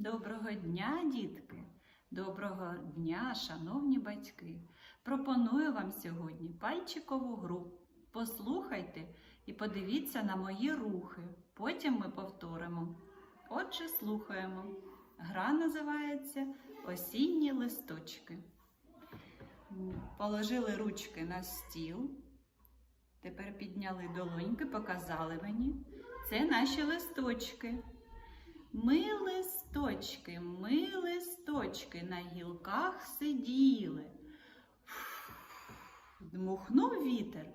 Доброго дня, дітки! Доброго дня, шановні батьки! Пропоную вам сьогодні пальчикову гру. Послухайте і подивіться на мої рухи. Потім ми повторимо. Отже, слухаємо. Гра називається Осінні листочки. Положили ручки на стіл. Тепер підняли долоньки, показали мені. Це наші листочки. Ми листочки, ми листочки на гілках сиділи. Дмухнув вітер,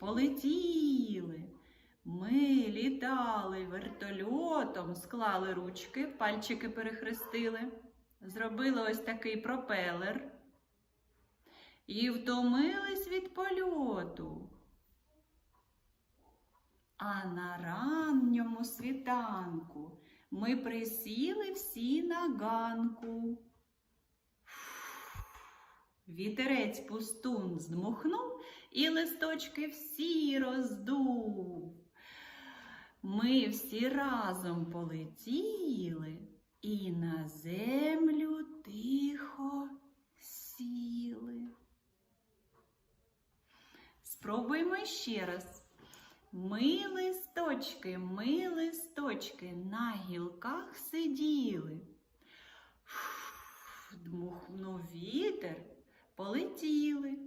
полетіли. Ми літали вертольотом, склали ручки, пальчики перехрестили. Зробили ось такий пропелер. І втомились від польоту. А на ранньому світанку ми присіли всі на ганку. Вітерець пустун здмухнув і листочки всі роздув. Ми всі разом полетіли і на землю тихо сіли. Спробуємо ще раз. Ми листочки, ми листочки на гілках сиділи. Дмухнув вітер, полетіли.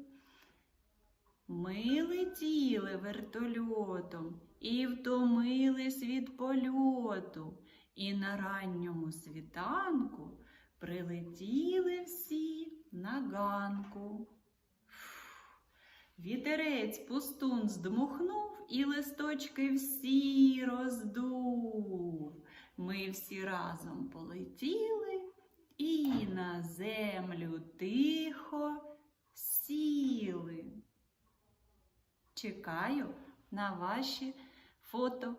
Ми летіли вертольотом і втомились від польоту. І на ранньому світанку прилетіли всі на ганку. Вітерець пустун здмухнув і листочки всі роздув. Ми всі разом полетіли і на землю тихо сіли. Чекаю на ваші фото.